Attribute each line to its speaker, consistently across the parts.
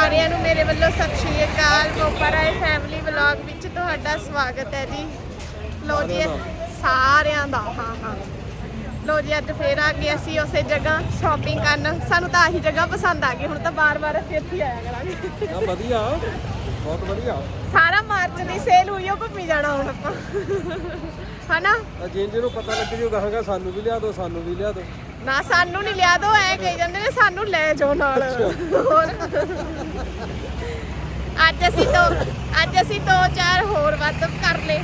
Speaker 1: ਸਾਰਿਆਂ ਨੂੰ ਮੇਰੇ ਵੱਲੋਂ ਸਤਿ ਸ਼੍ਰੀ ਅਕਾਲ। ਮੋਪਰਾਏ ਫੈਮਿਲੀ ਵਲੌਗ ਵਿੱਚ ਤੁਹਾਡਾ ਸਵਾਗਤ ਹੈ ਜੀ। ਲੋ ਜੀ ਸਾਰਿਆਂ ਦਾ ਹਾਂ ਹਾਂ। ਲੋ ਜੀ ਅੱਜ ਫੇਰ ਆ ਗਏ ਅਸੀਂ ਉਸੇ ਜਗ੍ਹਾ ਸ਼ਾਪਿੰਗ ਕਰਨ। ਸਾਨੂੰ ਤਾਂ ਆਹੀ ਜਗ੍ਹਾ ਪਸੰਦ ਆ ਗਈ ਹੁਣ ਤਾਂ ਬਾਰ-ਬਾਰ ਅਸੀਂ ਇੱਥੇ ਆਇਆ ਕਰਾਂਗੇ।
Speaker 2: ਨਾ ਵਧੀਆ। ਬਹੁਤ ਵਧੀਆ।
Speaker 1: ਸਾਰਾ ਮਾਰਚ ਦੀ ਸੇਲ ਹੋਈ ਉਹ ਘੁੰਮੀ ਜਾਣਾ ਹੁਣ ਆਪਾਂ। ਹਨਾ?
Speaker 2: ਆ ਜਿੰਦੇ ਨੂੰ ਪਤਾ ਲੱਗ ਜੂ ਕਹਾਂਗਾ ਸਾਨੂੰ ਵੀ ਲਿਆ ਦਿਓ ਸਾਨੂੰ ਵੀ ਲਿਆ ਦਿਓ।
Speaker 1: ਨਾ ਸਾਨੂੰ ਨਹੀਂ ਲਿਆ ਦੋ ਐ ਕਹੀ ਜਾਂਦੇ ਨੇ ਸਾਨੂੰ ਲੈ ਜਾਓ ਨਾਲ। ਹੋਰ? ਅੱਜ ਅਸੀਂ ਤੋਂ ਅੱਜ ਅਸੀਂ ਦੋ ਚਾਰ ਹੋਰ ਵੱਧ ਕਰ ਲਏ।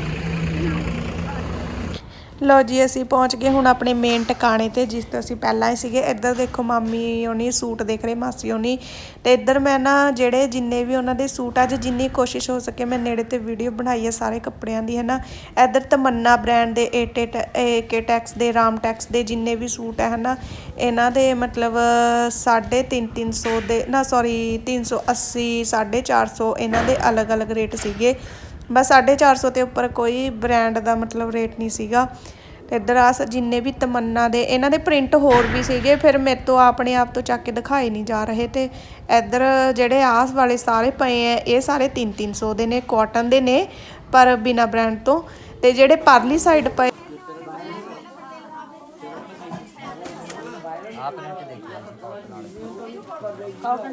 Speaker 1: ਲੋ ਜੀ, ਅਸੀਂ ਪਹੁੰਚ ਗਏ ਹੁਣ ਆਪਣੇ ਮੇਨ ਟਿਕਾਣੇ ਤੇ, ਜਿਸ ਤੋਂ ਅਸੀਂ ਪਹਿਲਾਂ ਹੀ ਸੀਗੇ। ਇੱਧਰ ਦੇਖੋ ਮਾਮੀ ਉਹਨੀ ਸੂਟ ਦੇਖ ਰਹੇ, ਮਾਸੀ ਉਹਨੀ ਤੇ ਇੱਧਰ ਮੈਂ ਨਾ ਜਿਹੜੇ ਜਿੰਨੇ ਵੀ ਉਹਨਾਂ ਦੇ ਸੂਟ ਅੱਜ ਜਿੰਨੀ ਕੋਸ਼ਿਸ਼ ਹੋ ਸਕੇ, ਮੈਂ ਨੇੜੇ ਤੇ ਵੀਡੀਓ ਬਣਾਈ ਹੈ ਸਾਰੇ ਕੱਪੜਿਆਂ ਦੀ ਹੈ ਨਾ ਇੱਧਰ ਤਮੰਨਾ ਬ੍ਰਾਂਡ ਦੇ ਏਕੇ ਟੈਕਸ ਦੇ ਰਾਮ ਟੈਕਸ ਦੇ ਜਿੰਨੇ ਵੀ ਸੂਟ ਹੈ ਨਾ ਇਹਨਾਂ ਦੇ ਮਤਲਬ 3.5 300 ਦੇ, ਨਾ ਸੌਰੀ 380 450 ਇਹਨਾਂ ਦੇ ਅਲੱਗ-ਅਲੱਗ ਰੇਟ ਸੀਗੇ। ਬਸ 450 ਤੇ ਉੱਪਰ ਕੋਈ ਬ੍ਰਾਂਡ ਦਾ ਮਤਲਬ ਰੇਟ ਨਹੀਂ ਸੀਗਾ। ਤੇ ਇੱਧਰ ਆਸ ਜਿੰਨੇ ਵੀ ਤਮੰਨਾ ਦੇ ਇਹਨਾਂ ਦੇ ਪ੍ਰਿੰਟ ਹੋਰ ਵੀ ਸੀਗੇ ਫਿਰ ਮੇਰੇ ਤੋਂ ਆਪਣੇ ਆਪ ਤੋਂ ਚੱਕ ਕੇ ਦਿਖਾਏ ਨਹੀਂ ਜਾ ਰਹੇ। ਤੇ ਇੱਧਰ ਜਿਹੜੇ ਆਸ ਵਾਲੇ ਸਾਰੇ ਪਏ ਐ ਇਹ ਸਾਰੇ 3-300 ਦੇ ਨੇ ਕਾਟਨ ਦੇ ਨੇ ਪਰ ਬਿਨਾ ਬ੍ਰਾਂਡ ਤੋਂ। ਤੇ ਜਿਹੜੇ ਪਰਲੀ ਸਾਈਡ ਪਏ
Speaker 3: ਆਪ ਨੇ
Speaker 1: ਦੇਖਿਆ ਕਾਟਨ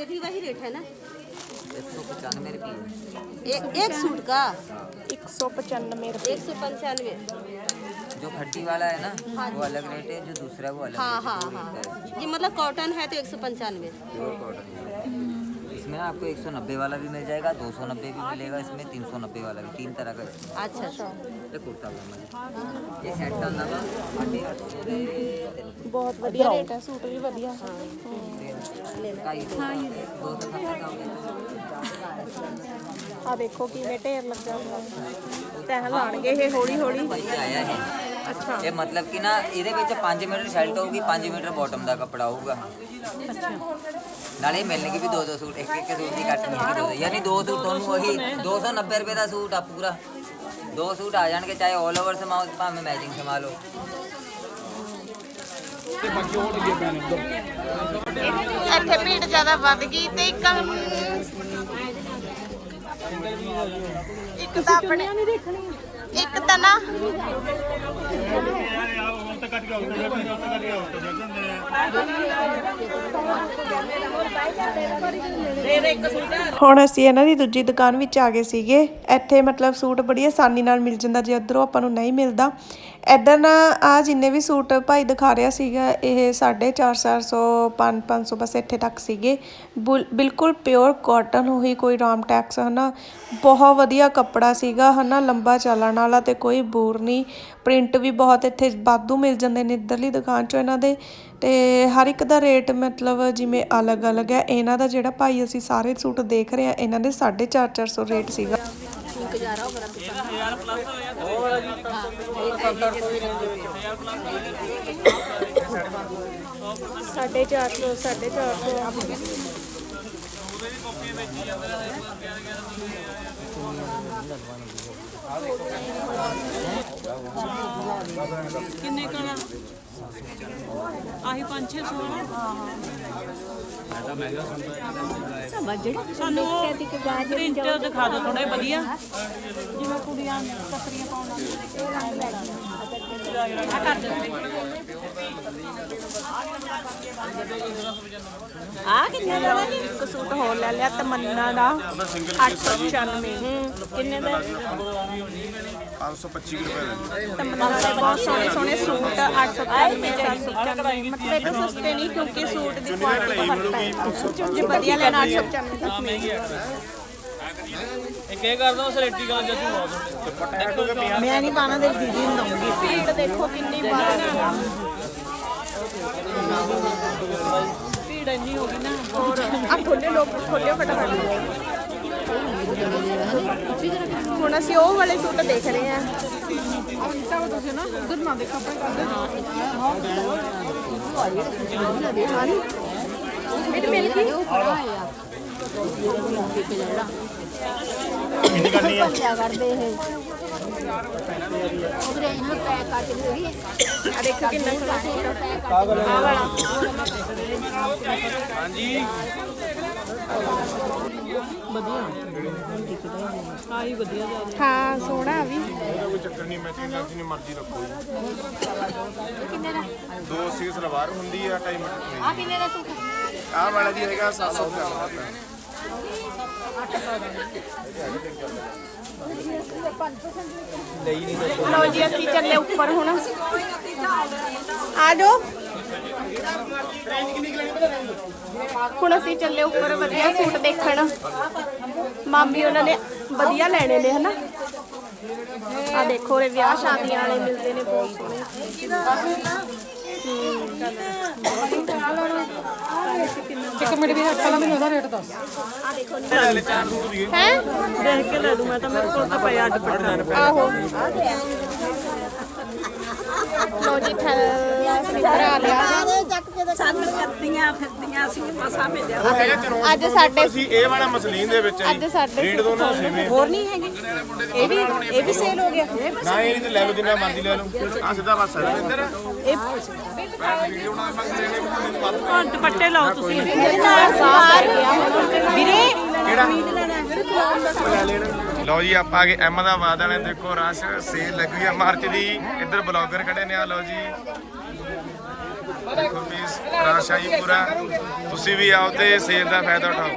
Speaker 4: ये भी वही रेट है ना? एक सूट का?
Speaker 1: एक सौ पचानवे
Speaker 4: एक सौ पंचानवे।
Speaker 3: जो खट्टी वाला है ना हाँ। वो अलग रेट है जो दूसरा वो अलग
Speaker 4: हाँ हाँ हाँ ये मतलब कॉटन है तो एक सौ पंचानवे।
Speaker 3: इसमें आपको एक सौ नब्बे वाला भी मिल जाएगा 290 भी मिलेगा इसमें 390 वाला भी तीन तरह का
Speaker 4: अच्छा अच्छा।
Speaker 3: कुर्ता ये सेट
Speaker 1: करना
Speaker 3: बहुत बढ़िया रेट है सूट भी बढ़िया। हाँ। हम्म।
Speaker 1: ਲੈਣਾ ਆ ਵੇਖੋ ਕਿਵੇਂ ਢੇਰ ਲੱਗਾ ਹੋਇਆ। ਤਹਿ ਲਾਣਗੇ ਇਹ ਹੌਲੀ ਹੌਲੀ।
Speaker 3: ਆਇਆ ਇਹ।
Speaker 1: ਅੱਛਾ।
Speaker 3: ਇਹ ਮਤਲਬ ਕਿ ਨਾ ਇਹਦੇ ਵਿੱਚ 5 ਮੀਟਰ ਸ਼ੈਲਟ ਹੋਊਗੀ 5 ਮੀਟਰ ਬਾਟਮ ਦਾ ਕਪੜਾ ਹੋਊਗਾ। ਨਾਲੇ ਮਿਲਣਗੇ ਵੀ ਦੋ ਦੋ ਸੂਟ ਇੱਕ ਇੱਕ ਸੂਟ ਦੀ ਕੱਟ ਮਿਲਣਗੇ ਦੋ ਯਾਨੀ ਦੋ ਸੂਟ ਤੁਹਾਨੂੰ ਉਹੀ 290 ਰੁਪਏ ਦਾ ਸੂਟ ਆ ਪੂਰਾ। ਦੋ ਸੂਟ ਆ ਜਾਣਗੇ ਚਾਹੇ 올 ਓਵਰ ਸਮਾਓ ਭਾਵੇਂ ਮੈਚਿੰਗ ਸਮਾ ਲਓ।
Speaker 1: ਇੱਥੇ ਭੀੜ ਜ਼ਿਆਦਾ ਵੱਧ ਗਈ ਤੇ ਇੱਕ ਇੱਕ ਤਾਂ ਆਪਣੇ ਇੱਕ ਤਾਂ ਨਾ ਹੁਣ ਅਸੀਂ ਇਹਨਾਂ ਦੀ ਦੂਜੀ ਦੁਕਾਨ ਵਿੱਚ ਆ ਗਏ ਸੀਗੇ। ਇੱਥੇ ਮਤਲਬ ਸੂਟ ਬੜੀ ਆਸਾਨੀ ਨਾਲ ਮਿਲ ਜਾਂਦਾ ਜੇ ਉਧਰੋਂ ਆਪਾਂ ਨੂੰ ਨਹੀਂ ਮਿਲਦਾ। ਇੱਧਰ ਨਾ ਆ ਜਿੰਨੇ ਵੀ ਸੂਟ ਭਾਈ ਦਿਖਾ ਰਿਹਾ ਸੀਗਾ, ਇਹ 450 400 5 500 ਬਸ ਇੱਥੇ ਤੱਕ ਸੀਗੇ। ਬੁਲ- ਬਿਲਕੁਲ ਪਿਓਰ ਕਾਟਨ ਹੋਈ ਕੋਈ ਰਾਮ ਟੈਕਸ ਹਨਾ। ਬਹੁਤ ਵਧੀਆ ਕੱਪੜਾ ਸੀਗਾ, ਹਨਾ, ਲੰਬਾ ਚੱਲਣ ਵਾਲਾ ਤੇ ਕੋਈ ਬੋਰ ਨਹੀਂ। ਪ੍ਰਿੰਟ ਵੀ ਬਹੁਤ ਇੱਥੇ ਵਾਧੂ ਮਿਲ ਜਾਂਦੇ ਨੇ ਇੱਧਰਲੀ ਦੁਕਾਨ 'ਚੋਂ ਇਹਨਾਂ ਦੇ। ਤੇ ਹਰ ਇੱਕ ਦਾ ਰੇਟ ਮਤਲਬ ਜਿਵੇਂ ਅਲੱਗ-ਅਲੱਗ ਹੈ। ਇਹਨਾਂ ਦਾ ਜਿਹੜਾ ਭਾਈ ਅਸੀਂ ਸਾਰੇ ਸੂਟ ਦੇਖ ਰਹੇ ਆ ਇਹਨਾਂ ਦੇ 450 400 ਰੇਟ ਸੀਗਾ। ਸਾਢੇ 400 ਸਾਢੇ 400
Speaker 5: ਕਿੰਨੇ ਕਣਾ ਆਹੀ 5-600 ਸਾਨੂੰ ਪ੍ਰਿੰਟ ਦਿਖਾ ਦਿਓ ਥੋੜਾ ਵਧੀਆ। ਜਿਵੇਂ ਕੁੜੀਆਂ ਕਸਰੀਆਂ ਪਾਉਣਾ ਆ ਕਰ ਦਿਓ।
Speaker 1: ਆ ਕਿੰਨੇ ਦਾ ਜੀ? ਇੱਕ ਸੂਟ ਹੋਰ ਲੈ ਲਿਆ ਤਮੰਨਾ ਦਾ 895 ਕਿੰਨੇ ਦਾ?
Speaker 6: 525 ਰੁਪਏ ਦੇ।
Speaker 1: ਤਮੰਨਾ ਦੇ ਬਹੁਤ ਸੋਹਣੇ ਸੋਹਣੇ ਸੂਟ 895 795 ਮਤਲਬ ਇਹ ਸਸਤੇ ਨਹੀਂ ਕਿਉਂਕਿ ਸੂਟ ਦੀ ਕੁਆਲਿਟੀ ਬਹੁਤ ਹੈ। ਜੇ ਵਧੀਆ ਲੈਣਾ 895 ਤੱਕ ਮਿਲੇਗਾ
Speaker 5: ਇੱਕ ਇਹ ਕਰਦਾ ਉਹ ਸਲੇਟੀ ਗਾਂ ਜਾਂ ਝੂਮਾ
Speaker 1: ਮੈਂ ਨਹੀਂ ਪਾਣਾ ਦੇ ਦੀਦੀ ਨੂੰ ਦਊਂਗੀ। ਭੀੜ ਦੇਖੋ ਕਿੰਨੀ ਬਾਹਰ
Speaker 5: ਭੀੜ
Speaker 7: ਖੋਲਿਓ ਲੋਕ ਖੋਲਿਓ ਫਟਾਫਟ। ਹੁਣ ਅਸੀਂ ਉਹ ਵਾਲੇ ਸੂਟ ਦੇਖ ਰਹੇ ਹਾਂ। ਮੇਰੇ ਮਿਲ ਗਈ ਆ ਦੇਖੋ ਕਿੰਨਾ ਸੋਹਣਾ ਸੂਟ ਆ। ਆਹ ਵਾਲਾ।
Speaker 5: ਆਹੀ ਵਧੀਆ ਜਾ
Speaker 7: ਹਾਂ। ਸੋਹਣਾ ਆ ਵੀ।
Speaker 6: ਕੋਈ ਚੱਕਰ ਨਹੀਂ ਮੈਚਿੰਗ ਨਾਲ ਜਿੰਨੀ ਮਰਜ਼ੀ ਰੱਖੋ ਕਿੰਨੇ ਦਾ? ਦੋ ਸੀ ਸਲਵਾਰ ਹੁੰਦੀ ਆ ਦੀ। ਆ ਕਿੰਨੇ ਦਾ ਸੂਟ? ਆਹ ਵਾਲਾ ਜੀ ਹੈਗਾ 700 ਰੁਪਏ ਦਾ
Speaker 7: ਲਓ ਜੀ ਅਸੀਂ ਚੱਲੇ ਉੱਪਰ ਹੁਣ। ਆ ਜਾਓ। ਹੁਣ ਅਸੀਂ ਚੱਲੇ ਉੱਪਰ ਵਧੀਆ ਸੂਟ ਦੇਖਣ। ਮਾਮੀ ਉਹਨਾਂ ਨੇ ਵਧੀਆ ਲੈਣੇ ਨੇ ਹਨਾ? ਆ ਦੇਖੋ ਇਹ ਵਿਆਹ ਸ਼ਾਦੀਆਂ ਵਾਲੇ ਮਿਲਦੇ ਨੇ ਬਹੁਤ ਸੋਹਣੇ।
Speaker 5: ਇੱਕ ਮਿੰਟ ਵੀ ਮੈਨੂੰ ਉਹਦਾ ਰੇਟ ਦੱਸ।
Speaker 7: ਹੈ?
Speaker 5: ਦੇਖ ਕੇ ਲੈ ਲੂ ਮੈਂ ਤਾਂ ਮੇਰੇ ਕੋਲ ਤਾਂ ਪਿਆ ਅੱਡ ਪੱਟਾ
Speaker 7: ਆਹੋ। ਲਓ ਜੀ ਅਸੀਂ ਭਰਾ ਲਿਆ।
Speaker 5: ਸਾਨੂੰ ਕਰਦੀਆਂ ਫਿਰਦੀਆਂ ਸੀ ਮਸਾ ਮਿਲਿਆ
Speaker 6: ਉਹ ਹੈਗਾ ਚਰੋਂ
Speaker 7: ਅੱਜ ਸਾਡੇ
Speaker 6: ਅਸੀਂ ਇਹ ਵਾਲਾ ਮਸਲੀਨ ਦੇ ਵਿੱਚ
Speaker 7: ਅੱਜ ਸਾਡੇ
Speaker 6: ਰੇਟ ਦੋਨਾਂ ਸੇਵੇਂ
Speaker 5: ਹੋਰ ਨਹੀਂ ਹੈਗੇ। ਇਹ ਵੀ ਇਹ ਵੀ ਸੇਲ ਹੋ ਗਿਆ।
Speaker 6: ਨਾ ਇਹ ਨਹੀਂ ਲੈ ਲਓ ਜਿੰਨਾ ਮਰਜ਼ੀ ਲੈ ਲਓ। ਆ ਸਿੱਧਾ ਬਸ ਹੈ ਇੱਧਰ।
Speaker 5: ਹਾਂ ਦੁਪੱਟੇ ਲਾਓ ਤੁਸੀਂ।
Speaker 7: ਵੀਰੇ
Speaker 6: ਲਓ ਜੀ ਆਪਾਂ ਆ ਗਏ ਅਹਿਮਦਾਬਾਦ ਵਾਲੇ ਦੇਖੋ ਰਸ਼ ਸੇਲ ਲੱਗੀ ਆ ਮਾਰਚ ਦੀ। ਇੱਧਰ ਬਲੌਗਰ ਖੜੇ ਨੇ ਆ ਲਓ ਜੀ। ਦੇਖੋ ਪਲੀਜ਼ ਰਸ਼ ਆਈ ਪੂਰਾ। ਤੁਸੀਂ ਵੀ ਆਓ ਤੇ ਸੇਲ ਦਾ ਫਾਇਦਾ ਉਠਾਓ।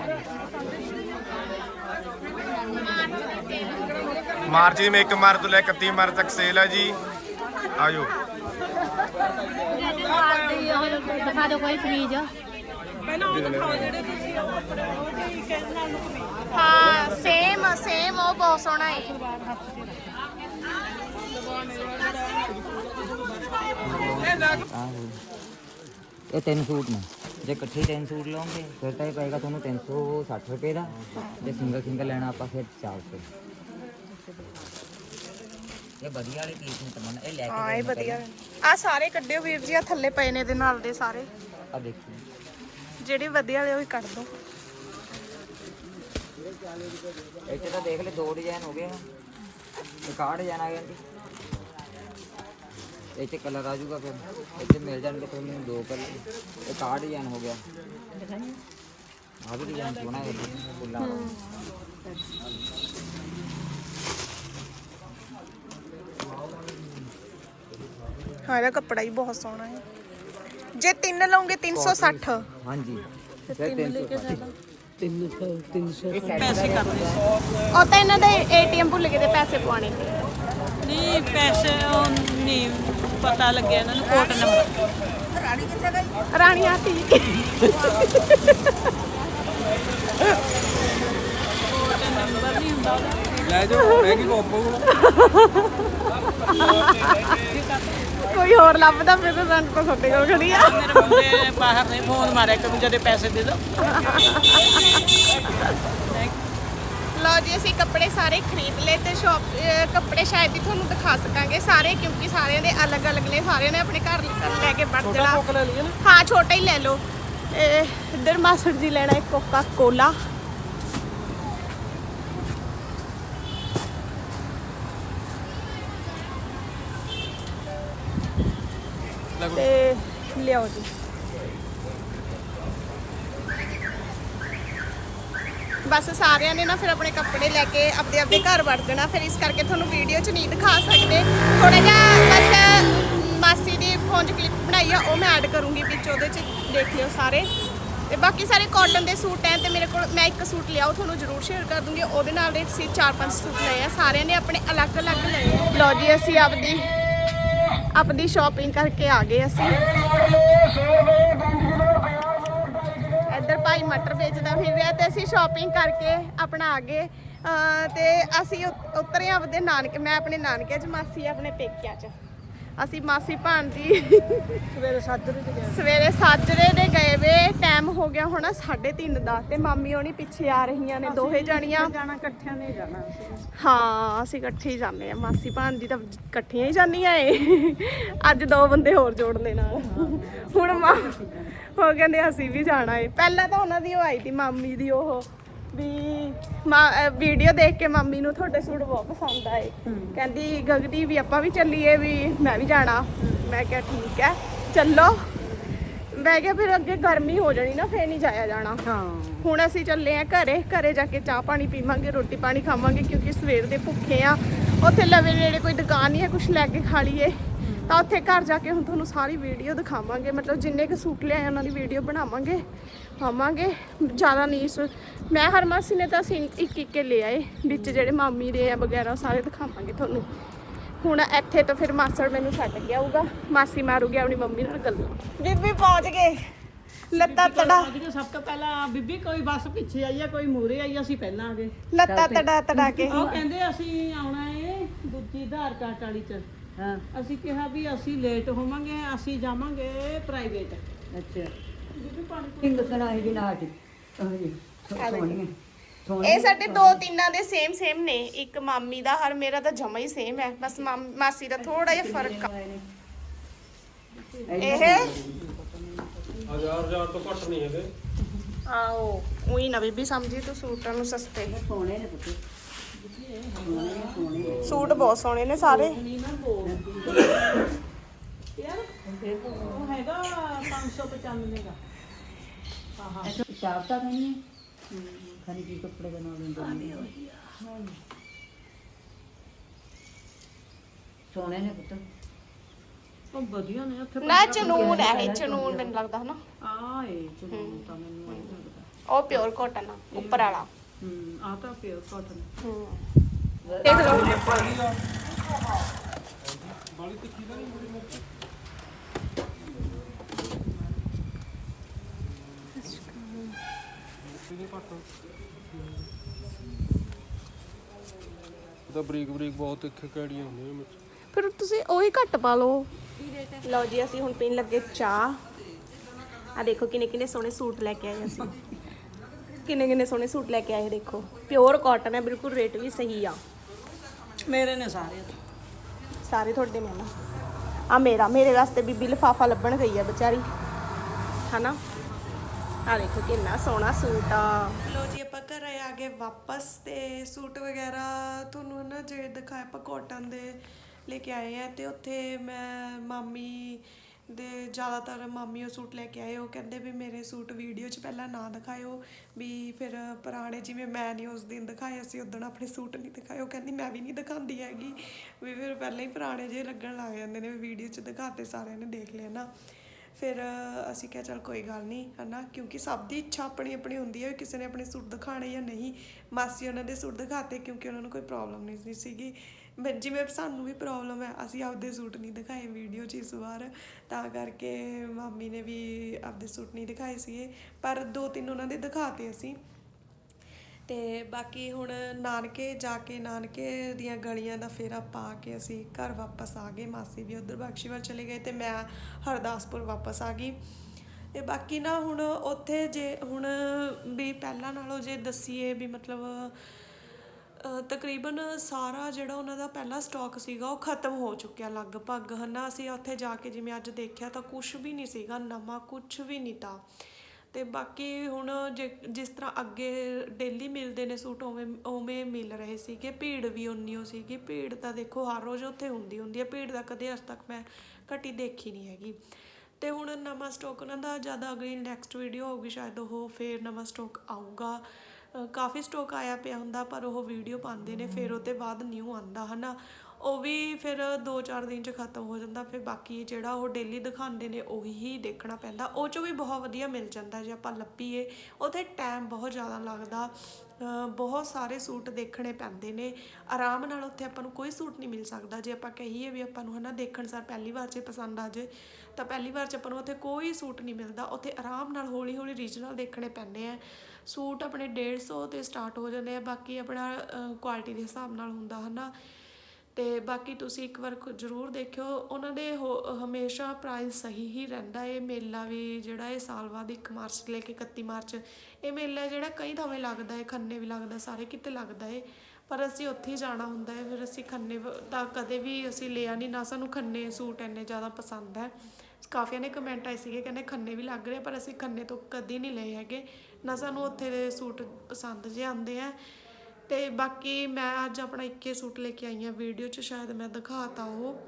Speaker 6: ਮਾਰਚ ਦੀ ਮੈਂ 1 ਮਾਰਚ ਤੋਂ ਲੈ ਕੇ 31 ਮਾਰਚ ਤੱਕ ਸੇਲ ਹੈ ਜੀ। ਆਜੋ।
Speaker 8: ਦਿਖਾ ਦਿਓ ਕੋਈ ਕਮੀਜ਼
Speaker 5: ਪਹਿਲਾਂ ਉਹ ਦਿਖਾਓ ਜਿਹੜੇ ਤੁਸੀਂ ਉਹ ਕੱਪੜੇ ਉਹ ਜੀ ਕਹਿੰਦੇ ਨਾਲ ਨੂੰ
Speaker 7: ਹਾਂ ਸੇਮ ਸੇਮ ਉਹ ਬਹੁਤ ਸੋਹਣਾ ਹੈ।
Speaker 3: ਇਹ ਤਿੰਨ ਸੂਟ ਨੇ। ਜੇ ਇਕੱਠੇ ਤਿੰਨ ਸੂਟ ਲਓਗੇ ਫਿਰ ਤਾਂ ਇਹ ਪਏਗਾ ਤੁਹਾਨੂੰ 360 ਰੁਪਏ ਦਾ। ਜੇ ਸਿੰਗਲ ਸਿੰਗਲ ਲੈਣਾ ਆਪਾਂ ਫਿਰ 400 ਇਹ ਵਧੀਆ ਵਾਲੇ ਪੀਸ ਨੇ ਤਮਨ ਇਹ ਲੈ ਕੇ
Speaker 7: ਹਾਂ ਇਹ ਵਧੀਆ ਆ ਸਾਰੇ ਕੱਢਿਓ ਵੀਰ ਜੀ ਆ ਥੱਲੇ ਪਏ ਨੇ ਦੇ ਨਾਲ ਦੇ ਸਾਰੇ।
Speaker 3: ਆ ਦੇਖੋ।
Speaker 7: ਜਿਹੜੇ ਵਧੀਆ ਵਾਲੇ ਉਹ ਹੀ ਕੱਢ ਦੋ।
Speaker 3: ਇੱਥੇ ਤਾਂ ਦੇਖ ਲੈ ਦੋ ਡਿਜ਼ਾਈਨ ਹੋ ਗਏ ਆ। ਇੱਕ ਆਹ ਡਿਜ਼ਾਈਨ ਆ ਗਿਆ ਜੀ ਇਹ 'ਚ ਕਲਰ ਆ ਜਾਊਗਾ ਫਿਰ। ਇੱਥੇ ਮਿਲ ਜਾਣਗੇ ਤੁਹਾਨੂੰ ਦੋ ਕਲਰ ਇੱਕ ਆਹ ਡਿਜ਼ਾਈਨ ਹੋ ਗਿਆ। ਆਹ ਵੀ ਡਿਜ਼ਾਈਨ ਸੋਹਣਾ ਹੈ। ਫੁੱਲਾਂ ਵਾਲਾ
Speaker 7: ਹਾਂ ਇਹਦਾ ਕੱਪੜਾ ਹੀ ਬਹੁਤ ਸੋਹਣਾ ਹੈ। ਜੇ ਤਿੰਨ ਲਓਗੇ 360
Speaker 3: ਹਾਂਜੀ। ਫਿਰ 360
Speaker 5: ਪੈਸੇ ਕਰਦੇ
Speaker 7: ਉਹ ਤਾਂ ਇਹਨਾਂ ਦੇ ਏਟੀਐਮ ਭੁੱਲ ਗਏ ਤੇ ਪੈਸੇ ਪਵਾਉਣੇ।
Speaker 5: ਨਹੀਂ ਪੈਸੇ ਉਹ ਨਹੀਂ ਪਤਾ ਲੱਗਿਆ ਇਹਨਾਂ ਨੂੰ ਕੋਟ ਨੰਬਰ।
Speaker 7: ਰਾਣੀ ਆਤੀ।
Speaker 5: ਨੰਬਰ ਨਹੀਂ ਹੁੰਦਾ ਉਹਦਾ।
Speaker 2: ਲੈ ਜਾਓ ਮੈਂ ਕੀ ਕੋਪੋ
Speaker 7: ਕੋਈ ਹੋਰ ਲੱਭਦਾ ਫਿਰ ਤਾਂ ਸਾਨੂੰ ਤਾਂ ਤੁਹਾਡੇ ਕੋਲ ਖੜੀ ਆ।
Speaker 5: ਮੇਰੇ ਨੇ ਬਾਹਰ ਨੇ ਫੋਨ ਮਾਰਿਆ ਕਿ ਮੁੰਡੇ ਦੇ ਪੈਸੇ ਦੇ ਦਿਓ
Speaker 7: ਲਓ ਜੀ ਅਸੀਂ ਕੱਪੜੇ ਸਾਰੇ ਖਰੀਦ ਲਏ ਤੇ ਸ਼ਾਪ ਕੱਪੜੇ ਸ਼ਾਇਦ ਹੀ ਤੁਹਾਨੂੰ ਦਿਖਾ ਸਕਾਂਗੇ ਸਾਰੇ ਕਿਉਂਕਿ ਸਾਰਿਆਂ ਦੇ ਅਲੱਗ-ਅਲੱਗ ਨੇ ਸਾਰਿਆਂ ਨੇ ਆਪਣੇ ਘਰ ਲੈ ਕੇ ਵੜ ਜਾਣਾ
Speaker 2: ਕੋਕ ਲੈ ਲਈਏ ਨਾ।
Speaker 7: ਹਾਂ ਛੋਟਾ ਹੀ ਲੈ ਲਓ। ਇਹ ਇੱਧਰ ਮਾਸੜ ਜੀ ਲੈਣਾ ਹੈ ਕੋਕਾ ਕੋਲਾ। ਤੇ ਲਿਆਓ ਜੀ। ਬਸ ਸਾਰਿਆਂ ਨੇ ਨਾ ਫਿਰ ਆਪਣੇ ਕੱਪੜੇ ਲੈ ਕੇ ਆਪਦੇ ਆਪਦੇ ਘਰ ਵੜ ਜਾਣਾ, ਫਿਰ ਇਸ ਕਰਕੇ ਤੁਹਾਨੂੰ ਵੀਡੀਓ 'ਚ ਨਹੀਂ ਦਿਖਾ ਸਕਦੇ। ਥੋੜਾ ਜਿਹਾ ਬਸ ਮਾਸੀ ਦੀ ਫੋਨ 'ਚ ਕਲਿੱਪ ਬਣਾਈ ਆ, ਉਹ ਮੈਂ ਐਡ ਕਰੂੰਗੀ ਵਿੱਚ ਉਹਦੇ 'ਚ, ਦੇਖ ਲਿਓ ਸਾਰੇ। ਤੇ ਬਾਕੀ ਸਾਰੇ ਕਾਟਨ ਦੇ ਸੂਟ ਐ ਤੇ ਮੇਰੇ ਕੋਲ ਮੈਂ ਇੱਕ ਸੂਟ ਲਿਆ, ਉਹ ਤੁਹਾਨੂੰ ਜ਼ਰੂਰ ਸ਼ੇਅਰ ਕਰ ਦੂੰਗੀ। ਉਹਦੇ ਨਾਲ ਦੇ ਸੀ ਚਾਰ ਪੰਜ ਸੂਟ ਲਏ ਆ, ਸਾਰਿਆਂ ਨੇ ਆਪਣੇ ਅਲੱਗ-ਅਲੱਗ ਲਏ ਆ। ਲਓ ਜੀ, ਅਸੀਂ ਆਪਦੀ ਆਪਣੀ ਸ਼ਾਪਿੰਗ ਕਰਕੇ ਆ ਗਏ ਅਸੀਂ। ਇੱਧਰ ਭਾਈ ਮਟਰ ਵੇਚਦਾ ਫਿਰ ਰਿਹਾ ਤੇ ਅਸੀਂ ਸ਼ਾਪਿੰਗ ਕਰਕੇ ਆਪਣਾ ਆ ਗਏ। ਅਹ ਤੇ ਅਸੀਂ ਉ- ਉਤਰੇ ਆਪਦੇ ਨਾਨਕੇ, ਮੈਂ ਆਪਣੇ ਨਾਨਕੇ ਚ, ਮਾਸੀ ਆਪਣੇ ਪੇਕਿਆਂ ਚ। ਅਸੀਂ ਮਾਸੀ ਭਾਣਜੀ
Speaker 5: ਸਵੇਰੇ ਸਾਜਰੇ ਤੇ
Speaker 7: ਸਵੇਰੇ ਸਾਜਰੇ ਦੇ ਗਏ ਵੇ ਟਾਈਮ
Speaker 1: ਹੋ ਗਿਆ ਹੋਣਾ 3:30 ਦਾ ਤੇ ਮਾਮੀ ਹੋਣੀ ਪਿੱਛੇ ਆ ਰਹੀਆਂ ਨੇ ਦੋਹੇ ਜਾਣੀਆਂ।
Speaker 5: ਜਾਣਾ ਇਕੱਠਿਆਂ ਨੇ ਜਾਣਾ
Speaker 1: ਹਾਂ ਅਸੀਂ ਇਕੱਠੇ ਹੀ ਜਾਂਦੇ ਆ ਮਾਸੀ ਭਾਂਜੀ ਤਾਂ ਇਕੱਠੀਆਂ ਹੀ ਜਾਂਦੀਆਂ ਏ। ਅੱਜ ਦੋ ਬੰਦੇ ਹੋਰ ਜੋੜਨੇ ਨਾਲ। ਹੁਣ ਮਾਂ ਉਹ ਕਹਿੰਦੇ ਅਸੀਂ ਵੀ ਜਾਣਾ ਏ। ਪਹਿਲਾਂ ਤਾਂ ਉਹਨਾਂ ਦੀ ਉਹ ਆਈ ਸੀ ਮਾਮੀ ਦੀ ਉਹ। ਵੀ ਵੀਡੀਓ ਦੇਖ ਕੇ ਮੰਮੀ ਨੂੰ ਤੁਹਾਡੇ ਸੂਟ ਬਹੁਤ ਪਸੰਦ ਆਏ। ਕਹਿੰਦੀ ਗਗਡੀ ਵੀ ਆਪਾਂ ਵੀ ਚੱਲੀਏ ਵੀ ਮੈਂ ਵੀ ਜਾਣਾ। ਮੈਂ ਕਿਹਾ ਠੀਕ ਹੈ ਚੱਲੋ। ਮੈਂ ਕਿਹਾ ਫਿਰ ਅੱਗੇ ਗਰਮੀ ਹੋ ਜਾਣੀ ਨਾ ਫੇਰ ਨਹੀਂ ਜਾਇਆ ਜਾਣਾ।
Speaker 5: ਹਾਂ।
Speaker 1: ਹੁਣ ਅਸੀਂ ਚੱਲੇ ਆ ਘਰੇ ਘਰੇ ਜਾ ਕੇ ਚਾਹ ਪਾਣੀ ਪੀਵਾਂਗੇ ਰੋਟੀ ਪਾਣੀ ਖਾਵਾਂਗੇ ਕਿਉਂਕਿ ਸਵੇਰ ਦੇ ਭੁੱਖੇ ਆ ਉੱਥੇ ਲਵੇ ਨੇੜੇ ਕੋਈ ਦੁਕਾਨ ਨਹੀਂ ਹੈ ਕੁਝ ਲੈ ਕੇ ਖਾ ਲਈਏ। ਤਾਂ ਉੱਥੇ ਘਰ ਜਾ ਕੇ ਹੁਣ ਤੁਹਾਨੂੰ ਸਾਰੀ ਵੀਡੀਓ ਦਿਖਾਵਾਂਗੇ। ਮਤਲਬ ਜਿੰਨੇ ਕੁ ਸੂਟ ਲਿਆਏ, ਉਹਨਾਂ ਦੀ ਵੀਡੀਓ ਬਣਾਵਾਂਗੇ। ਪਾਵਾਂਗੇ। ਜ਼ਿਆਦਾ ਨਹੀਂ ਸ- ਮੈਂ ਹਰ ਮਾਸੀ ਨੇ ਤਾਂ ਅਸੀਂ ਇੱਕ ਇੱਕ ਕੇ ਲੈ ਵਿੱਚ ਜਿਹੜੇ ਮਾਮੀ ਦੇ ਆ ਵਗੈਰਾ, ਉਹ ਸਾਰੇ ਦਿਖਾਵਾਂਗੇ ਤੁਹਾਨੂੰ। ਹੁਣ ਇੱਥੇ ਤਾਂ ਫਿਰ ਮਾਸੜ ਮੈਨੂੰ ਛੱਡ ਗਿਆ ਹੋਊਗਾ ਮਾਸੀ ਮਾਰੂਗੀ ਆਪਣੀ ਮੰਮੀ ਨਾਲ ਗੱਲਾਂ। ਬੀਬੀ ਪਹੁੰਚ ਗਏ। ਲੱਤਾਂ ਤੜਾ
Speaker 5: ਅੱਜ ਸਭ ਤੋਂ ਪਹਿਲਾਂ ਬੀਬੀ ਕੋਈ ਬੱਸ ਪਿੱਛੇ ਆਈ ਆ ਕੋਈ ਮੂਰੇ ਆਈ ਆ, ਅਸੀਂ ਪਹਿਲਾਂ ਆ ਗਏ।
Speaker 1: ਲੱਤਾਂ ਤੜਾ ਤੜਾ ਕੇ।
Speaker 5: ਉਹ ਕਹਿੰਦੇ ਅਸੀਂ ਆਉਣਾ ਏ ਦੂਜੀ ਆਧਾਰ ਕਾਰਡ ਵਾਲੀ ਚ। ਹਾਂ। ਅਸੀਂ ਕਿਹਾ ਵੀ ਅਸੀਂ ਲੇਟ ਹੋਵਾਂਗੇ ਅਸੀਂ ਜਾਵਾਂਗੇ ਪ੍ਰਾਈਵੇਟ ਅੱਛਾ।
Speaker 1: ਇਹ ਸਾਡੇ ਦੋ ਤਿੰਨਾਂ ਦੇ ਸੇਮ ਸੇਮ ਨੇ। ਇੱਕ ਮਾਮੀ ਦਾ ਹਰ ਮੇਰਾ ਤਾਂ ਜਮਾ ਹੀ ਸੇਮ ਹੈ। ਬਸ ਮਾਮ- ਮਾਸੀ ਦਾ ਥੋੜਾ ਜਿਹਾ ਫ਼ਰਕ ਆ। ਇਹ
Speaker 2: ਹਜ਼ਾਰ ਹਜ਼ਾਰ ਤੋਂ ਘੱਟ ਨਹੀਂ ਹੈਗੇ।
Speaker 1: ਆਓ ਉਹੀ ਨਾ ਬੀਬੀ ਸਮਝੀ ਤੂੰ ਸੂਟਾਂ ਨੂੰ ਸਸਤੇ।
Speaker 5: ਸੋਹਣੇ ਨੇ ਪੁੱਤ।
Speaker 1: ਸੂਟ ਬਹੁਤ ਸੋਹਣੇ ਨੇ ਸਾਰੇ।
Speaker 5: ਯਾਰ ਉਹ ਹੈਗਾ 595 ਦਾ
Speaker 9: ਸ਼ਾਰਟਾ ਨਹੀਂ ਹੈ ਖਾਲੀ ਕੀ ਕੱਪੜੇ ਦੇ ਨਾਲ ਹੁੰਦੇ ਨੇ। ਸੋਹਣੇ ਨੇ ਪੁੱਤ।
Speaker 5: ਉਹ ਵਧੀਆ ਨੇ ਉੱਥੇ
Speaker 1: ਨਾ ਚਨੂਨ ਹੈ ਇਹ ਚਨੂਨ ਮੈਨੂੰ ਲੱਗਦਾ ਹਨਾ।
Speaker 5: ਆ ਏ ਚਲੋ ਤਾਂ ਮੈਨੂੰ ਆਈ ਲੱਗਦਾ।
Speaker 1: ਉਹ ਪਿਓਰ ਕਾਟਨ ਆ ਉੱਪਰ ਵਾਲਾ।
Speaker 5: ਹੂੰ ਆ ਤਾਂ ਪਿਓਰ ਕਾਟਨ
Speaker 1: ਦੇਖ ਲਓ
Speaker 2: ਬਰੀਕ ਬਰੀਕ ਬਹੁਤ ਤਿੱਖੇ ਕੈੜੀਆਂ ਹੁੰਦੀਆਂ ਵਿੱਚ
Speaker 1: ਫਿਰ ਤੁਸੀਂ ਉਹੀ ਘੱਟ ਪਾ ਲਓ। ਲਓ ਜੀ ਅਸੀਂ ਹੁਣ ਪੀਣ ਲੱਗੇ ਚਾਹ। ਆ ਦੇਖੋ ਕਿੰਨੇ ਕਿੰਨੇ ਸੋਹਣੇ ਸੂਟ ਲੈ ਕੇ ਆਏ ਅਸੀਂ। ਕਿੰਨੇ ਕਿੰਨੇ ਸੋਹਣੇ ਸੂਟ ਲੈ ਕੇ ਆਏ ਦੇਖੋ। ਪਿਓਰ ਕਾਟਨ ਹੈ ਬਿਲਕੁਲ ਰੇਟ ਵੀ ਸਹੀ ਆ।
Speaker 5: ਮੇਰੇ ਨੇ ਸਾਰੇ।
Speaker 1: ਸਾਰੇ ਤੁਹਾਡੇ ਨੇ ਆ ਮੇਰਾ ਮੇਰੇ ਵਾਸਤੇ ਬੀਬੀ ਲਿਫਾਫਾ ਲੱਭਣ ਗਈ ਆ ਵਿਚਾਰੀ। ਹਨਾ? ਆ ਦੇਖੋ ਕਿੰਨਾ ਸੋਹਣਾ ਸੂਟ ਆ। ਲੋ ਜੀ ਆਪਾਂ ਘਰ ਆ ਗਏ ਵਾਪਸ ਤੇ ਸੂਟ ਵਗੈਰਾ ਤੁਹਾਨੂੰ ਨਾ ਜਿਹੜੇ ਦਿਖਾਏ ਆਪਾਂ ਕਾਟਨ ਦੇ ਲੈ ਕੇ ਆਏ ਆ ਤੇ ਉੱਥੇ ਮੈਂ ਮਾਮੀ ਦੇ ਜ਼ਿਆਦਾਤਰ ਮਾਮੀ ਉਹ ਸੂਟ ਲੈ ਕੇ ਆਏ, ਉਹ ਕਹਿੰਦੇ ਵੀ ਮੇਰੇ ਸੂਟ ਵੀਡੀਓ 'ਚ ਪਹਿਲਾਂ ਨਾ ਦਿਖਾਇਓ, ਵੀ ਫਿਰ ਪੁਰਾਣੇ ਜਿਵੇਂ ਮੈਂ ਨਹੀਂ ਉਸ ਦਿਨ ਦਿਖਾਏ, ਅਸੀਂ ਉਦੋਂ ਆਪਣੇ ਸੂਟ ਨਹੀਂ ਦਿਖਾਏ, ਉਹ ਕਹਿੰਦੀ ਮੈਂ ਵੀ ਨਹੀਂ ਦਿਖਾਉਂਦੀ ਹੈਗੀ, ਵੀ ਫਿਰ ਪਹਿਲਾਂ ਹੀ ਪੁਰਾਣੇ ਜਿਹੇ ਲੱਗਣ ਲੱਗ ਜਾਂਦੇ ਨੇ ਵੀਡੀਓ 'ਚ ਦਿਖਾਤੇ ਸਾਰਿਆਂ ਨੇ ਦੇਖ ਲਿਆ ਨਾ। ਫਿਰ ਅਸੀਂ ਕਿਹਾ ਚਲ ਕੋਈ ਗੱਲ ਨਹੀਂ ਹਨਾ, ਕਿਉਂਕਿ ਸਭ ਦੀ ਇੱਛਾ ਆਪਣੀ ਆਪਣੀ ਹੁੰਦੀ ਹੈ ਵੀ ਕਿਸੇ ਨੇ ਆਪਣੇ ਸੂਟ ਦਿਖਾਣੇ ਜਾਂ ਨਹੀਂ, ਮਾਸੀ ਉਹਨਾਂ ਦੇ ਸੂਟ ਦਿਖਾਤੇ ਕਿਉਂਕਿ ਉਹਨਾਂ ਨੂੰ ਕੋਈ ਪ੍ਰੋਬਲਮ ਨਹੀਂ ਸੀਗੀ। ਮੈਂ- ਜਿਵੇਂ ਸਾਨੂੰ ਵੀ ਪ੍ਰੋਬਲਮ ਹੈ, ਅਸੀਂ ਆਪਦੇ ਸੂਟ ਨਹੀਂ ਦਿਖਾਏ ਵੀਡੀਓ 'ਚ ਇਸ ਵਾਰ। ਤਾਂ ਕਰਕੇ ਮਾਮੀ ਨੇ ਵੀ ਆਪਦੇ ਸੂਟ ਨਹੀਂ ਦਿਖਾਏ ਸੀਗੇ, ਪਰ ਦੋ ਤਿੰਨ ਉਹਨਾਂ ਦੇ ਦਿਖਾਤੇ ਅਸੀਂ। ਤੇ ਬਾਕੀ ਹੁਣ ਨਾਨਕੇ, ਜਾ ਕੇ ਨਾਨਕੇ ਦੀਆਂ ਗਲੀਆਂ ਦਾ ਫੇਰਾ ਪਾ ਕੇ ਅਸੀਂ ਘਰ ਵਾਪਸ ਆ ਗਏ। ਮਾਸੀ ਵੀ ਉਧਰ ਬਖਸ਼ੀਵਾਲ ਚਲੇ ਗਏ ਤੇ ਮੈਂ ਹਰਦਾਸਪੁਰ ਵਾਪਸ ਆ ਗਈ। ਤੇ ਬਾਕੀ ਨਾ ਹੁਣ ਉੱਥੇ ਜੇ ਹੁਣ ਵੀ ਪਹਿਲਾਂ ਨਾਲੋਂ ਜੇ ਦਸੀਏ ਵੀ ਮਤਲਬ ਤਕਰੀਬਨ ਸਾਰਾ ਜਿਹੜਾ ਉਹਨਾਂ ਦਾ ਪਹਿਲਾ ਸਟਾਕ ਸੀਗਾ ਉਹ ਖਤਮ ਹੋ ਚੁੱਕਿਆ ਲਗਭਗ, ਹਨਾ? ਅਸੀਂ ਉੱਥੇ ਜਾ ਕੇ ਜਿਵੇਂ ਅੱਜ ਦੇਖਿਆ ਤਾਂ ਕੁਝ ਵੀ ਨਹੀਂ ਸੀਗਾ, ਨਵਾਂ ਕੁਝ ਵੀ ਨਹੀਂ ਤਾਂ। ਤੇ ਬਾਕੀ ਹੁਣ ਜੇ, ਜਿਸ ਤਰ੍ਹਾਂ ਅੱਗੇ ਡੇਲੀ ਮਿਲਦੇ ਨੇ ਸੂਟ, ਉਵੇਂ ਉਵੇਂ ਮਿਲ ਰਹੇ ਸੀਗੇ। ਭੀੜ ਵੀ ਉਨੀ ਓ ਸੀਗੀ। ਭੀੜ ਤਾਂ ਦੇਖੋ ਹਰ ਰੋਜ਼ ਉੱਥੇ ਹੁੰਦੀ ਹੁੰਦੀ ਹੈ। ਭੀੜ ਦਾ ਕਦੇ ਅੱਜ ਤੱਕ ਮੈਂ ਘਟੀ ਦੇਖੀ ਨਹੀਂ ਹੈਗੀ। ਤੇ ਹੁਣ ਨਵਾਂ ਸਟਾਕ ਉਹਨਾਂ ਦਾ, ਜ਼ਿਆਦਾ ਅਗਲੀ ਨੈਕਸਟ ਵੀਡੀਓ ਹੋਊਗੀ, ਸ਼ਾਇਦ ਉਹ ਫੇਰ ਨਵਾਂ ਸਟਾਕ ਆਊਗਾ। ਕਾਫੀ ਸਟਾਕ ਆਇਆ ਪਿਆ ਹੁੰਦਾ, ਪਰ ਉਹ ਵੀਡੀਓ ਪਾਉਂਦੇ ਨੇ, ਫਿਰ ਉਹਦੇ ਬਾਅਦ ਨਿਊ ਆਂਦਾ ਹਨਾ? ਉਹ ਵੀ ਫਿਰ 2-4 ਦਿਨ ਚ ਖਤਮ ਹੋ ਜਾਂਦਾ, ਫਿਰ ਬਾਕੀ ਜਿਹੜਾ ਉਹ ਡੇਲੀ ਦਿਖਾਉਂਦੇ ਨੇ, ਉਹੀ ਹੀ ਦੇਖਣਾ ਪੈਂਦਾ। ਉਹ ਚੋਂ ਵੀ ਬਹੁਤ ਵਧੀਆ ਮਿਲ ਜਾਂਦਾ, ਜੇ ਆਪਾਂ ਲੱਭੀਏ ਉਥੇ ਟਾਈਮ ਬਹੁਤ ਜ਼ਿਆਦਾ ਲੱਗਦਾ। ਬਹੁਤ ਸਾਰੇ ਸੂਟ ਦੇਖਣੇ ਪੈਂਦੇ ਨੇ। ਆਰਾਮ ਨਾਲ ਉੱਥੇ ਆਪਾਂ ਨੂੰ ਕੋਈ ਸੂਟ ਨਹੀਂ ਮਿਲ ਸਕਦਾ। ਜੇ ਆਪਾਂ ਕਹੀਏ ਵੀ ਆਪਾਂ ਨੂੰ, ਹਨਾ, ਦੇਖਣ ਸਾਰ ਪਹਿਲੀ ਵਾਰ 'ਚ ਪਸੰਦ ਆ ਜੇ, ਤਾਂ ਪਹਿਲੀ ਵਾਰ 'ਚ ਆਪਾਂ ਨੂੰ ਉੱਥੇ ਕੋਈ ਸੂਟ ਨਹੀਂ ਮਿਲਦਾ। ਉੱਥੇ ਆਰਾਮ ਨਾਲ ਹੌਲੀ ਹੌਲੀ ਰੀਜਨਲ ਦੇਖਣੇ ਪੈਂਦੇ ਆ। ਸੂਟ ਆਪਣੇ 150 ਤੇ ਸਟਾਰਟ ਹੋ ਜਾਂਦੇ ਆ, ਬਾਕੀ ਆਪਣਾ ਕੁਆਲਿਟੀ ਦੇ ਹਿਸਾਬ ਨਾਲ ਹੁੰਦਾ ਹਨਾ। ਤੇ ਬਾਕੀ ਤੁਸੀਂ ਇੱਕ ਵਾਰ ਜ਼ਰੂਰ ਦੇਖਿਓ, ਉਹਨਾਂ ਦੇ ਹੋ- ਹਮੇਸ਼ਾ ਪ੍ਰਾਈਸ ਸਹੀ ਹੀ ਰਹਿੰਦਾ ਇਹ ਮੇਲਾ ਵੀ ਜਿਹੜਾ ਇਹ ਸਾਲ ਬਾਅਦ 1 ਮਾਰਚ ਲੈ ਕੇ 31 ਮਾਰਚ, ਇਹ ਮੇਲਾ ਜਿਹੜਾ ਕਈ ਥਾਵੇਂ ਲੱਗਦਾ ਹੈ ਖੰਨੇ ਵੀ ਲੱਗਦਾ, ਸਾਰੇ ਕਿਤੇ ਲੱਗਦਾ ਹੈ ਪਰ ਅਸੀਂ ਉੱਥੇ ਹੀ ਜਾਣਾ ਹੁੰਦਾ ਹੈ ਫਿਰ ਅਸੀਂ ਖੰਨੇ ਤਾਂ ਕਦੇ ਵੀ ਅਸੀਂ ਲਿਆ ਨਹੀਂ, ਨਾ ਸਾਨੂੰ ਖੰਨੇ ਸੂਟ ਇੰਨੇ ਜ਼ਿਆਦਾ ਪਸੰਦ ਹੈ। ਕਾਫੀਆਂ ਨੇ ਕਮੈਂਟ ਆਏ ਸੀਗੇ, ਕਹਿੰਦੇ ਖੰਨੇ ਵੀ ਲੱਗ ਰਹੇ ਪਰ ਅਸੀਂ ਖੰਨੇ ਤੋਂ ਕਦੀ ਨਹੀਂ ਲਏ ਹੈਗੇ। ਨਾ ਸਾਨੂੰ ਉੱਥੇ ਦੇ ਸੂਟ ਪਸੰਦ ਜੇ ਆਉਂਦੇ ਆ। ਤੇ ਬਾਕੀ ਮੈਂ ਅੱਜ ਆਪਣਾ ਇੱਕੇ ਸੂਟ ਲੈ ਕੇ ਆਈ ਹਾਂ ਵੀਡੀਓ 'ਚ, ਸ਼ਾਇਦ ਮੈਂ ਦਿਖਾਤਾ ਉਹ।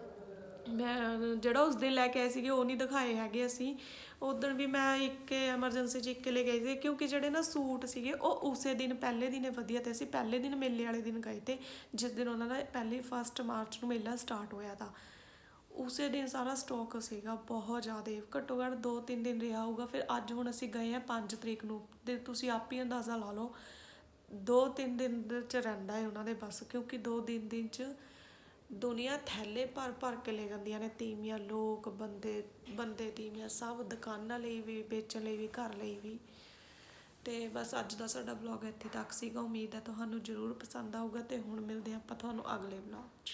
Speaker 1: ਮੈਂ ਜਿਹੜਾ ਉਸ ਦਿਨ ਲੈ ਕੇ ਆਏ ਸੀਗੇ, ਉਹ ਨਹੀਂ ਦਿਖਾਏ ਹੈਗੇ ਅਸੀਂ। ਉਦੋਂ ਵੀ ਮੈਂ ਇੱਕ ਐਮਰਜੈਂਸੀ 'ਚ ਇੱਕ ਲੈ ਗਈ ਸੀ, ਕਿਉਂਕਿ ਜਿਹੜੇ ਨਾ ਸੂਟ ਸੀਗੇ, ਉਹ ਉਸੇ ਦਿਨ, ਪਹਿਲੇ ਦਿਨੇ ਵਧੀਆ ਤੇ ਅਸੀਂ ਪਹਿਲੇ ਦਿਨ ਮੇਲੇ ਵਾਲੇ ਦਿਨ ਗਏ ਤੇ, ਜਿਸ ਦਿਨ ਉਹਨਾਂ ਦਾ ਪਹਿਲੇ ਫਸਟ ਮਾਰਚ ਨੂੰ ਮੇਲਾ ਸਟਾਰਟ ਹੋਇਆ ਤਾਂ। ਉਸੇ ਦਿਨ ਸਾਰਾ ਸਟਾਕ ਸੀਗਾ, ਬਹੁਤ ਜ਼ਿਆਦਾ। ਘੱਟੋ ਘੱਟ 2-3 ਦਿਨ ਰਿਹਾ ਹੋਊਗਾ, ਫਿਰ ਅੱਜ ਹੁਣ ਅਸੀਂ ਗਏ ਆ 5 ਤਰੀਕ ਨੂੰ। ਤੇ ਤੁਸੀਂ ਆਪ ਹੀ ਅੰਦਾਜ਼ਾ ਲਾ ਲਓ 2-3 ਦਿਨ ਚ ਰਹਿੰਦਾ ਹੈ ਉਹਨਾਂ ਦੇ ਬਸ, ਕਿਉਂਕਿ 2-3 ਦਿਨ ਚ ਦੁਨੀਆ ਥੈਲੇ ਭਰ ਭਰ ਕੇ ਲੈ ਜਾਂਦੀਆਂ ਨੇ ਤੀਵੀਆਂ, ਲੋਕ, ਬੰਦੇ ਬੰਦੇ ਤੀਵੀਆਂ, ਸਭ ਦੁਕਾਨਾਂ ਲਈ ਵੀ, ਵੇਚਣ ਲਈ ਵੀ, ਘਰ ਲਈ ਵੀ। ਤੇ ਬਸ ਅੱਜ ਦਾ ਸਾਡਾ ਵਲੌਗ ਇੱਥੇ ਤੱਕ ਸੀਗਾ। ਉਮੀਦ ਹੈ ਤੁਹਾਨੂੰ ਜ਼ਰੂਰ ਪਸੰਦ ਆਊਗਾ ਤੇ ਹੁਣ ਮਿਲਦੇ ਹਾਂ ਆਪਾਂ ਤੁਹਾਨੂੰ ਅਗਲੇ ਵਲੌਗ 'ਚ।